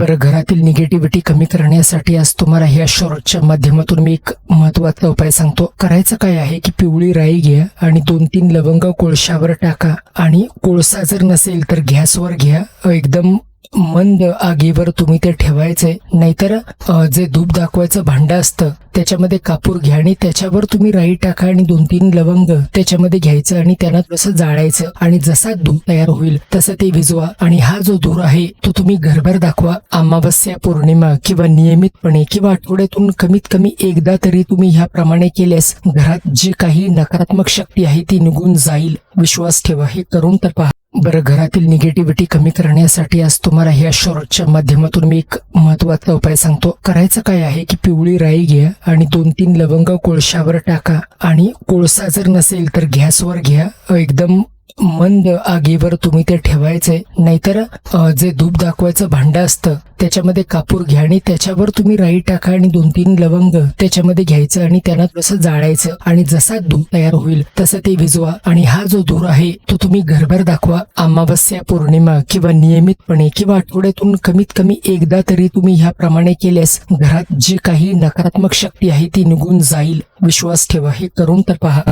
बरं घरातील निगेटिव्हिटी कमी करण्यासाठी आज तुम्हाला ह्या शॉर्टच्या माध्यमातून मी एक महत्त्वाचा उपाय सांगतो. करायचं काय आहे की पिवळी राई घ्या आणि दोन तीन लवंग कोळशावर टाका. आणि कोळसा जर नसेल तर गॅसवर घ्या. एकदम मंद आगीवर तुम्ही ते ठेवायचे. नाहीतर जे धूप दाखवायचं भांडं असतं त्याच्यामध्ये कापूर घ्या आणि त्याच्यावर तुम्ही राई टाका आणि दोन तीन लवंग त्याच्यामध्ये घ्यायचं आणि त्यांना थोडंसं जाळायचं. आणि जसा धूप तयार होईल तसं ते भिजवा आणि हा जो धूर आहे तो तुम्ही घरभर दाखवा. अमावस्या पौर्णिमा किंवा नियमितपणे किंवा आठवड्यातून कमीत कमी एकदा तरी तुम्ही ह्याप्रमाणे केल्यास घरात जी काही नकारात्मक शक्ती आहे ती निघून जाईल. विश्वास ठेवा हे करून तर पहा. बरं घरातील निगेटिव्हिटी कमी करण्यासाठी आज तुम्हाला ह्या शॉर्टच्या माध्यमातून मी एक महत्त्वाचा उपाय सांगतो. करायचं काय आहे की पिवळी राई घ्या आणि दोन तीन लवंग कोळशावर टाका. आणि कोळसा जर नसेल तर गॅसवर घ्या. एकदम मंद आगीवर तुम्ही ते ठेवायचे. नाहीतर जे धूप दाखवायचं भांड असतं त्याच्यामध्ये कापूर घ्या आणि त्याच्यावर तुम्ही राई टाका आणि दोन तीन लवंग त्याच्यामध्ये घ्यायचं आणि त्यांना थोडंसं जाळायचं. आणि जसा धूप तयार होईल तसं ते भिजवा. आणि हा जो धूर आहे तो तुम्ही घरभर दाखवा. अमावस्या पौर्णिमा किंवा नियमितपणे किंवा आठवड्यातून कमीत कमी एकदा तरी तुम्ही ह्याप्रमाणे केल्यास घरात जी काही नकारात्मक शक्ती आहे ती निघून जाईल. विश्वास ठेवा हे करून तर पहा.